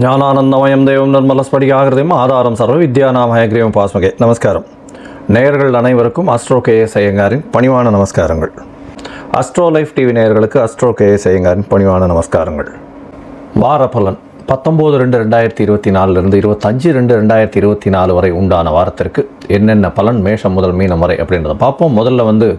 ஞானானந்தமயம் தெய்வம் நிர்மலஸ்படிகாகிருதம் ஆதாரம் சர்வ வித்யாநாமயக்ரீவம் பாஸ்மகே. நமஸ்காரம். நேயர்கள் அனைவருக்கும் அஸ்ட்ரோ கேஎஸ் ஐயங்காரின் பணிவான நமஸ்காரங்கள். அஸ்ட்ரோ லைஃப் டிவி நேயர்களுக்கு அஸ்ட்ரோ கேஎஸ் ஐயங்காரின் பணிவான நமஸ்காரங்கள். வார பலன் பத்தொம்போது ரெண்டு ரெண்டாயிரத்தி இருபத்தி நாலுலேருந்து இருபத்தஞ்சு ரெண்டு ரெண்டாயிரத்தி இருபத்தி நாலு வரை உண்டான வாரத்திற்கு என்னென்ன பலன் மேஷம் முதல் மீனம் வரை அப்படின்றத பார்ப்போம். முதல்ல வந்து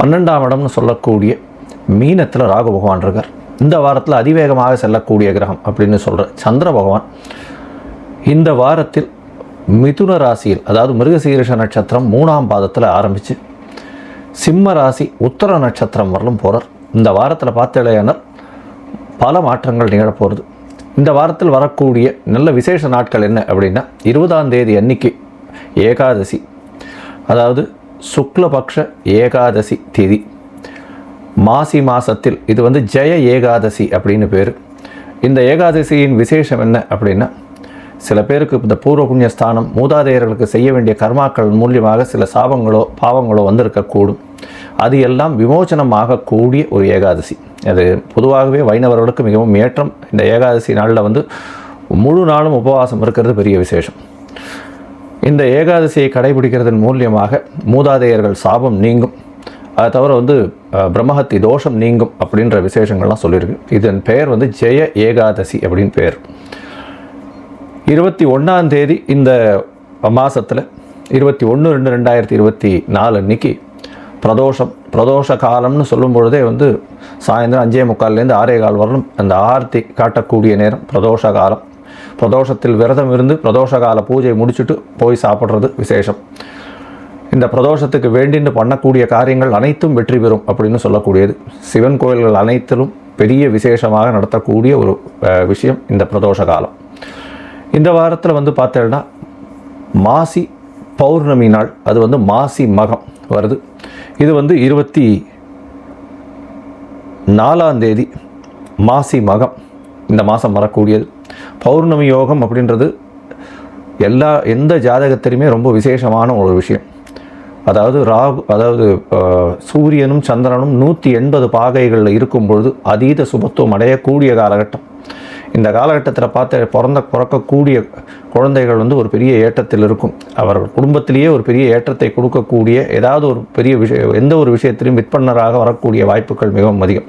பன்னெண்டாம் இடம்னு சொல்லக்கூடிய மீனத்தில் ராகு பகவான் இருக்கார். இந்த வாரத்தில் அதிவேகமாக செல்லக்கூடிய கிரகம் அப்படின்னு சொல்கிற சந்திர பகவான் இந்த வாரத்தில் மிதுன ராசியில் அதாவது மிருகசீரிஷ நட்சத்திரம் மூணாம் பாதத்தில் ஆரம்பித்து சிம்ம ராசி உத்தர நட்சத்திரம் வரலும் போகிறார் இந்த வாரத்தில் பார்த்தலையானால் பல மாற்றங்கள் நிகழப்போகிறது இந்த வாரத்தில் வரக்கூடிய நல்ல விசேஷ நாட்கள் என்ன அப்படின்னா இருபதாம் தேதி அன்னைக்கு ஏகாதசி. அதாவது சுக்லபக்ஷ ஏகாதசி திதி. மாசி மாசத்தில் இது வந்து ஜெய ஏகாதசி அப்படின்னு பேர். இந்த ஏகாதசியின் விசேஷம் என்ன அப்படின்னா சில பேருக்கு இந்த பூர்வ புண்ணிய ஸ்தானம் மூதாதையர்களுக்கு செய்ய வேண்டிய கர்மாக்கள் மூலியமாக சில சாபங்களோ பாவங்களோ வந்திருக்கக்கூடும். அது எல்லாம் விமோச்சனம் ஆகக்கூடிய ஒரு ஏகாதசி. அது பொதுவாகவே வைணவர்களுக்கு மிகவும் ஏற்றம். இந்த ஏகாதசி நாளில் வந்து முழு நாளும் உபவாசம் இருக்கிறது பெரிய விசேஷம். இந்த ஏகாதசியை கடைபிடிக்கிறதன் மூலியமாக மூதாதையர்கள் சாபம் நீங்கும். அதை தவிர வந்து பிரம்மஹத்தி தோஷம் நீங்கும் அப்படின்ற விசேஷங்கள்லாம் சொல்லியிருக்கு. இதன் பெயர் வந்து ஜெய ஏகாதசி அப்படின்னு பெயர் இருபத்தி ஒன்றாம் தேதி இந்த மாதத்தில் இருபத்தி ஒன்று ரெண்டு ரெண்டாயிரத்தி இருபத்தி நாலு அன்னைக்கு பிரதோஷம் பிரதோஷ காலம்னு சொல்லும் பொழுதே வந்து சாயந்தரம் அஞ்சே முக்கால்லேருந்து ஆறே கால் வரலும் அந்த ஆர்த்தி காட்டக்கூடிய நேரம் பிரதோஷ காலம். பிரதோஷத்தில் விரதம் இருந்து பிரதோஷ கால பூஜை முடிச்சுட்டு போய் சாப்பிட்றது விசேஷம். இந்த பிரதோஷத்துக்கு வேண்டின்னு பண்ணக்கூடிய காரியங்கள் அனைத்தும் வெற்றி பெறும் அப்படின்னு சொல்லக்கூடியது. சிவன் கோயில்கள் அனைத்திலும் பெரிய விசேஷமாக நடத்தக்கூடிய ஒரு விஷயம் இந்த பிரதோஷ காலம் இந்த வாரத்தில் வந்து பார்த்தேன்னா மாசி பௌர்ணமி நாள் அது வந்து மாசி மகம் வருது. இது வந்து இருபத்தி நாலாம் தேதி மாசி மகம் இந்த மாதம் வரக்கூடியது. பௌர்ணமி யோகம் அப்படின்றது எல்லா எந்த ஜாதகத்திலையுமே ரொம்ப விசேஷமான ஒரு விஷயம். அதாவது ராகு அதாவது சூரியனும் சந்திரனும் நூற்றி எண்பது பாகைகளில் இருக்கும் பொழுது அதீத சுபத்துவம் அடையக்கூடிய காலகட்டம். இந்த காலகட்டத்தில் பார்த்து பிறந்த பிறக்கக்கூடிய குழந்தைகள் வந்து ஒரு பெரிய ஏற்றத்தில் இருக்கும். அவர்கள் குடும்பத்திலேயே ஒரு பெரிய ஏற்றத்தை கொடுக்கக்கூடிய ஏதாவது ஒரு பெரிய விஷயம் எந்த ஒரு விஷயத்திலையும் விற்பனராக வரக்கூடிய வாய்ப்புகள் மிகவும் அதிகம்.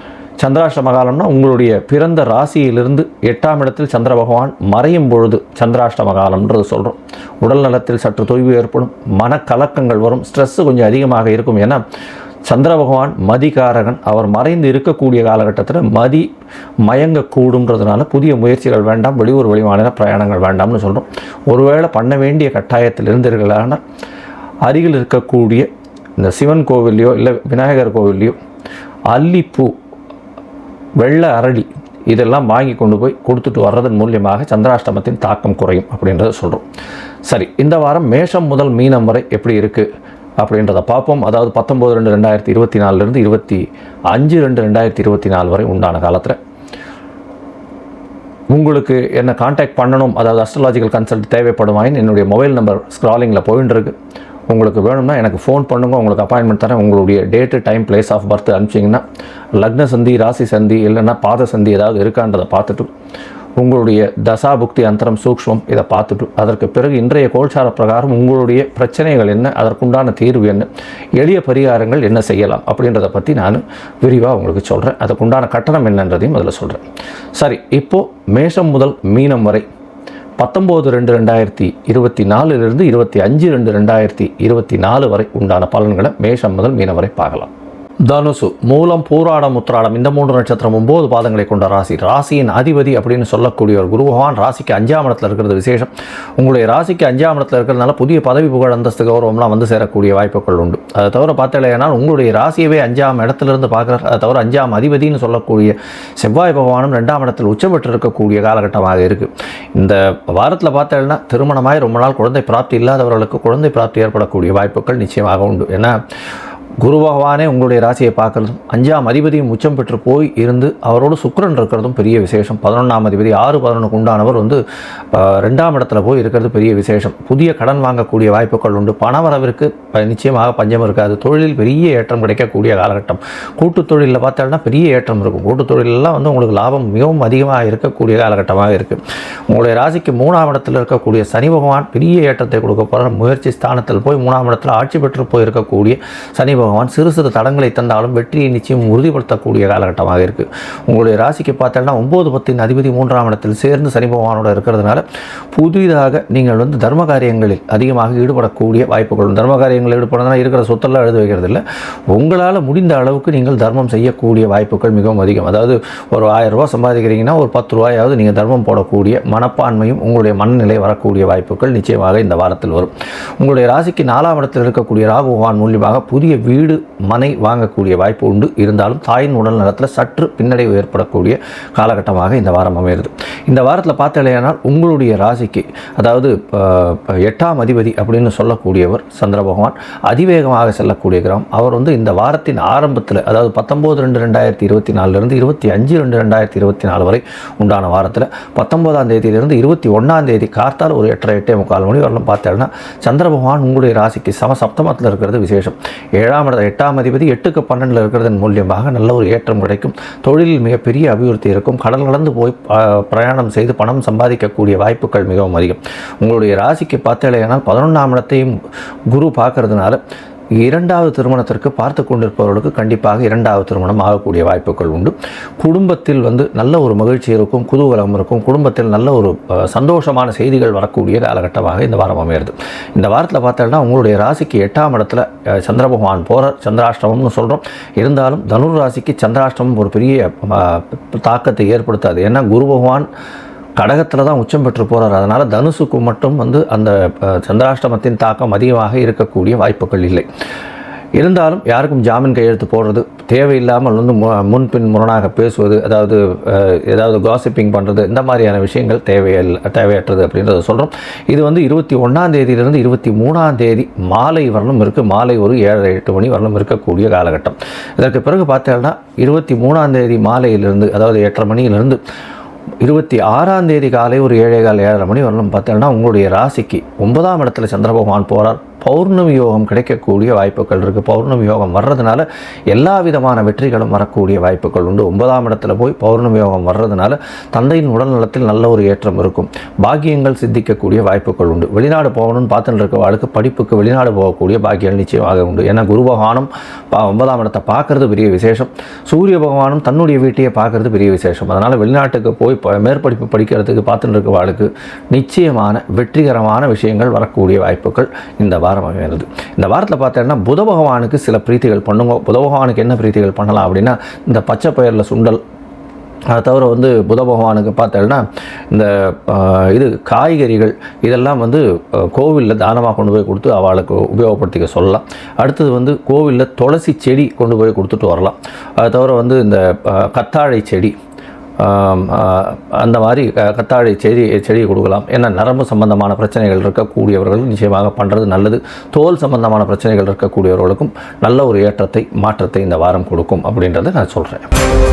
சந்திராஷ்டம காலம்னா உங்களுடைய பிறந்த ராசியிலிருந்து எட்டாம் இடத்தில் சந்திர பகவான் மறையும் பொழுது சந்திராஷ்டம காலம்ன்றது சொல்கிறோம் உடல் நலத்தில் சற்று தொய்வு ஏற்படும் மனக்கலக்கங்கள் வரும் ஸ்ட்ரெஸ்ஸு கொஞ்சம் அதிகமாக இருக்கும். ஏன்னா சந்திர பகவான் மதிகாரகன். அவர் மறைந்து இருக்கக்கூடிய காலகட்டத்தில் மதி மயங்கக்கூடுன்றதுனால புதிய முயற்சிகள் வேண்டாம் வெளியூர் வெளிமாநில பிரயாணங்கள் வேண்டாம்னு சொல்கிறோம் ஒருவேளை பண்ண வேண்டிய கட்டாயத்தில் இருந்தீர்களானால் அருகில் இருக்கக்கூடிய இந்த சிவன் கோவில்லையோ இல்லை விநாயகர் கோவில்லையோ அல்லிப்பூ வெள்ளை அரளி இதெல்லாம் வாங்கி கொண்டு போய் கொடுத்துட்டு வர்றதன் மூலியமாக சந்திராஷ்டமத்தின் தாக்கம் குறையும் அப்படின்றத சொல்கிறோம் சரி இந்த வாரம் மேஷம் முதல் மீனம் வரை எப்படி இருக்குது அப்படின்றத பார்ப்போம். அதாவது பத்தொம்போது ரெண்டு ரெண்டாயிரத்தி இருபத்தி நாலுலேருந்து இருபத்தி அஞ்சு ரெண்டு ரெண்டாயிரத்தி இருபத்தி நாலு வரை உண்டான காலத்தில். உங்களுக்கு என்ன காண்டாக்ட் பண்ணணும் அதாவது அஸ்ட்ராலாஜிக்கல் கன்சல்ட் தேவைப்படுமாயின் என்னுடைய மொபைல் நம்பர் ஸ்க்ராலிங்கில் போயின்னு இருக்குது உங்களுக்கு வேணும்னா எனக்கு ஃபோன் பண்ணுங்க உங்களுக்கு அப்பாயின்மெண்ட் தரேன். உங்களுடைய date time place of birth அனுப்பிச்சிங்கன்னா லக்ன சந்தி ராசி சந்தி இல்லைன்னா பாத சந்தி ஏதாவது இருக்கான்றதை பார்த்துட்டு உங்களுடைய தசா புக்தி அந்தரம் சூக்ஷ்மம் இதை பார்த்துட்டு அதற்கு பிறகு இன்றைய கோல்சார பிரகாரம் உங்களுடைய பிரச்சனைகள் என்ன அதற்குண்டான தீர்வு என்ன எளிய பரிகாரங்கள் என்ன செய்யலாம் அப்படின்றத பற்றி நான் விரிவாக உங்களுக்கு சொல்கிறேன் அதுக்குண்டான கட்டணம் என்னன்றதையும் அதில் சொல்கிறேன் சரி இப்போது மேஷம் முதல் மீனம் வரை பத்தொம்போது ரெண்டு ரெண்டாயிரத்தி இருபத்தி நாலுலேருந்து இருபத்தி அஞ்சு ரெண்டு ரெண்டாயிரத்தி இருபத்தி நாலு வரை உண்டான பலன்களை மேஷம் முதல் மீனவரை வரை பார்க்கலாம். தனுசு மூலம் பூராடம் உத்திராடம் இந்த மூன்று நட்சத்திரம் ஒம்பது பாதங்களை கொண்ட ராசி. ராசியின் அதிபதி அப்படின்னு சொல்லக்கூடிய ஒரு குரு பகவான் ராசிக்கு அஞ்சாம் இடத்துல இருக்கிறது விசேஷம். உங்களுடைய ராசிக்கு அஞ்சாம் இடத்துல இருக்கிறதுனால புதிய பதவி புகழ் அந்தஸ்து கௌரவம்லாம் வந்து சேரக்கூடிய வாய்ப்புகள் உண்டு. அதை தவிர பார்த்தலையானால் உங்களுடைய ராசியவே அஞ்சாம் இடத்துலேருந்து பார்க்குறார். அதை தவிர அஞ்சாம் அதிபதினு சொல்லக்கூடிய செவ்வாய் பகவானும் ரெண்டாம் இடத்தில் உச்சம் இருக்கக்கூடிய காலகட்டமாக இருக்குது இந்த வாரத்தில் பார்த்தேன்னா திருமணமாய் ரொம்ப நாள் குழந்தை பிராப்தி இல்லாதவர்களுக்கு குழந்தை பிராப்தி ஏற்படக்கூடிய வாய்ப்புகள் நிச்சயமாக உண்டு. ஏன்னா குரு பகவானே உங்களுடைய ராசியை பார்க்கறதும் அஞ்சாம் அதிபதியும் உச்சம் பெற்று போய் இருந்து அவரோடு சுக்கரன் இருக்கிறதும் பெரிய விசேஷம். பதினொன்றாம் அதிபதி ஆறு பதினொன்றுக்கு உண்டானவர் வந்து ரெண்டாம் இடத்துல போய் இருக்கிறது பெரிய விசேஷம். புதிய கடன் வாங்கக்கூடிய வாய்ப்புகள் உண்டு. பணவரவிற்கு நிச்சயமாக பஞ்சம் இருக்காது. தொழிலில் பெரிய ஏற்றம் கிடைக்கக்கூடிய காலகட்டம். கூட்டுத் தொழிலில் பார்த்தோம்னா பெரிய ஏற்றம் இருக்கும். கூட்டுத் தொழிலெல்லாம் வந்து உங்களுக்கு லாபம் மிகவும் அதிகமாக இருக்கக்கூடிய காலகட்டமாக இருக்குது உங்களுடைய ராசிக்கு மூணாம் இடத்தில் இருக்கக்கூடிய சனி பகவான் பெரிய ஏற்றத்தை கொடுக்க போகிற முயற்சி ஸ்தானத்தில் போய் மூணாம் இடத்தில் ஆட்சி பெற்று போய் இருக்கக்கூடிய சனி பகவான் சிறு சிறு தடங்களை தந்தாலும் வெற்றியை நிச்சயம் உறுதிப்படுத்தக்கூடிய காலகட்டமாக இருக்குது உங்களுடைய ராசிக்கு பார்த்தோம்னா ஒம்பது பத்தின் அதிபதி மூன்றாம் இடத்தில் சேர்ந்து சனி பகவானோட இருக்கிறதுனால புதிதாக நீங்கள் வந்து தர்ம காரியங்களில் அதிகமாக ஈடுபடக்கூடிய வாய்ப்புகள் தர்ம காரியங்களில் ஈடுபடனா இருக்கிற சொத்தெல்லாம் எழுத வைக்கிறது இல்லை உங்களால் முடிந்த அளவுக்கு நீங்கள் தர்மம் செய்யக்கூடிய வாய்ப்புகள் மிகவும் அதிகம். அதாவது ஒரு ஆயிரம் ரூபா சம்பாதிக்கிறீங்கன்னா ஒரு பத்து ரூபாயாவது நீங்கள் தர்மம் போடக்கூடிய மனப்பான்மையும் உங்களுடைய மனநிலை வரக்கூடிய வாய்ப்புகள் நிச்சயமாக இந்த வாரத்தில் வரும். உங்களுடைய ராசிக்கு நாலாம் இடத்தில் இருக்கக்கூடிய ராகு பகவான் மூலியமாக புதிய வீடு மனை வாங்கக்கூடிய வாய்ப்பு உண்டு. இருந்தாலும் தாயின் உடல் நலத்தில் சற்று பின்னடைவு ஏற்படக்கூடிய காலகட்டமாக இந்த வாரம் அமைகிறது. இந்த வாரத்தில் பார்த்தலையானால் உங்களுடைய ராசிக்கு அதாவது எட்டாம் அதிபதி அப்படின்னு சொல்லக்கூடியவர் சந்திர பகவான் அதிவேகமாக செல்லக்கூடிய கிரகம். அவர் வந்து இந்த வாரத்தின் ஆரம்பத்தில் அதாவது பத்தொம்போது ரெண்டு ரெண்டாயிரத்தி இருபத்தி நாலுலேருந்து இருபத்தி அஞ்சு ரெண்டு ரெண்டாயிரத்தி இருபத்தி நாலு வரை உண்டான வாரத்தில் பத்தொம்போதாம் தேதியிலிருந்து இருபத்தி ஒன்றாம் தேதி கார்த்தால் ஒரு எட்டரை எட்டே முக்கால் மணி வரலாம் பார்த்தேன்னா சந்திர பகவான் உங்களுடைய ராசிக்கு சம சப்தமத்தில் இருக்கிறது விசேஷம். ஏழாம் இட எட்டாம் அதிபதி எட்டுக்கு பன்னெண்டில் இருக்கிறதன் மூலியமாக நல்ல ஒரு ஏற்றம் கிடைக்கும். தொழிலில் மிகப்பெரிய அபிவிருத்தி இருக்கும். கடல் கடந்து போய் பிரயாணம் செய்து பணம் சம்பாதிக்கக்கூடிய வாய்ப்புகள் மிகவும் அதிகம். உங்களுடைய ராசிக்கு பார்த்தேனால் பதினொன்றாம் இடத்தையும் குரு பார்க்கறதுனால இரண்டாவது திருமணத்திற்கு பார்த்து கொண்டிருப்பவர்களுக்கு கண்டிப்பாக இரண்டாவது திருமணம் ஆகக்கூடிய வாய்ப்புகள் உண்டு. குடும்பத்தில் வந்து நல்ல ஒரு மகிழ்ச்சி இருக்கும் குதூகலம் இருக்கும். குடும்பத்தில் நல்ல ஒரு சந்தோஷமான செய்திகள் வரக்கூடிய காலகட்டமாக இந்த வாரம் அமையிறது. இந்த வாரத்தில் பார்த்தோம்னா உங்களுடைய ராசிக்கு எட்டாம் இடத்துல சந்திர பகவான் போகிறார் சந்திராஷ்டமம்னு சொல்கிறோம் இருந்தாலும் தனுர் ராசிக்கு சந்திராஷ்டமம் ஒரு பெரிய தாக்கத்தை ஏற்படுத்தாது. ஏன்னா குரு பகவான் கடகத்தில் தான் உச்சம் பெற்று போகிறார் அதனால் தனுசுக்கு மட்டும் வந்து அந்த சந்திராஷ்டமத்தின் தாக்கம் அதிகமாக இருக்கக்கூடிய வாய்ப்புகள் இல்லை. இருந்தாலும் யாருக்கும் ஜாமீன் கையெழுத்து போடுறது தேவையில்லாமல் வந்து மு- முன்பின் முரணாக பேசுவது அதாவது ஏதாவது காசிப்பிங் பண்ணுறது இந்த மாதிரியான விஷயங்கள் தேவையில்லை தேவையற்றது அப்படின்றத சொல்கிறோம் இது வந்து இருபத்தி ஒன்றாம் தேதியிலிருந்து இருபத்தி மூணாம் தேதி மாலை வரலும் இருக்குது மாலை ஒரு ஏழரை எட்டு மணி வரலும் இருக்கக்கூடிய காலகட்டம். இதற்கு பிறகு பார்த்தீங்கன்னா இருபத்தி மூணாம் தேதி மாலையிலிருந்து அதாவது எட்டரை மணியிலிருந்து இருபத்தி ஆறாம் தேதி காலை ஒரு ஏழே கால் ஏழரை மணி வரலும் பார்த்தோம்னா உங்களுடைய ராசிக்கு ஒன்பதாம் இடத்துல சந்திரபகவான் போகிறார் பௌர்ணமி யோகம் கிடைக்கக்கூடிய வாய்ப்புகள் இருக்குது பௌர்ணமி யோகம் வர்றதுனால எல்லா விதமான வெற்றிகளும் வரக்கூடிய வாய்ப்புகள் உண்டு. ஒன்பதாம் இடத்துல போய் பௌர்ணமி யோகம் வர்றதுனால தந்தையின் உடல் நலத்தில் நல்ல ஒரு ஏற்றம் இருக்கும். பாக்கியங்கள் சித்திக்கக்கூடிய வாய்ப்புகள் உண்டு. வெளிநாடு போகணும்னு பார்த்துட்டு இருக்கவாளுக்கு படிப்புக்கு வெளிநாடு போகக்கூடிய பாக்கியங்கள் நிச்சயமாக உண்டு. ஏன்னா குரு பகவானும் பா- ஒன்பதாம் இடத்தை பார்க்கறது பெரிய விசேஷம். சூரிய பகவானும் தன்னுடைய வீட்டையே பார்க்கறது பெரிய விசேஷம். அதனால் வெளிநாட்டுக்கு போய் மேற்படிப்பு படிக்கிறதுக்கு பார்த்துட்டு இருக்கவாளுக்கு நிச்சயமான வெற்றிகரமான விஷயங்கள் வரக்கூடிய வாய்ப்புகள் இந்த வாரம் அமைகிறது இந்த வாரத்தில் பார்த்தோன்னா புத பகவானுக்கு சில பிரீத்திகள் பண்ணுங்க. புத பகவானுக்கு என்ன பிரீத்திகள் பண்ணலாம் அப்படின்னா இந்த பச்சை பயிரில் சுண்டல். அதை தவிர வந்து புத பகவானுக்கு பார்த்தோன்னா இந்த இது காய்கறிகள் இதெல்லாம் வந்து கோவிலில் தானமாக கொண்டு போய் கொடுத்து அவளுக்கு உபயோகப்படுத்திக்க சொல்லலாம். அடுத்தது வந்து கோவிலில் துளசி செடி கொண்டு போய் கொடுத்துட்டு வரலாம். அதை தவிர வந்து இந்த கத்தாழை செடி அந்த மாதிரி க- கத்தாழை செடி செடி கொடுக்கலாம். ஏன்னா நரம்பு சம்பந்தமான பிரச்சனைகள் இருக்கக்கூடியவர்கள் நிச்சயமாக பண்ணுறது நல்லது. தோல் சம்பந்தமான பிரச்சனைகள் இருக்கக்கூடியவர்களுக்கும் நல்ல ஒரு ஏற்றத்தை மாற்றத்தை இந்த வாரம் கொடுக்கும் அப்படின்றத நான் சொல்கிறேன்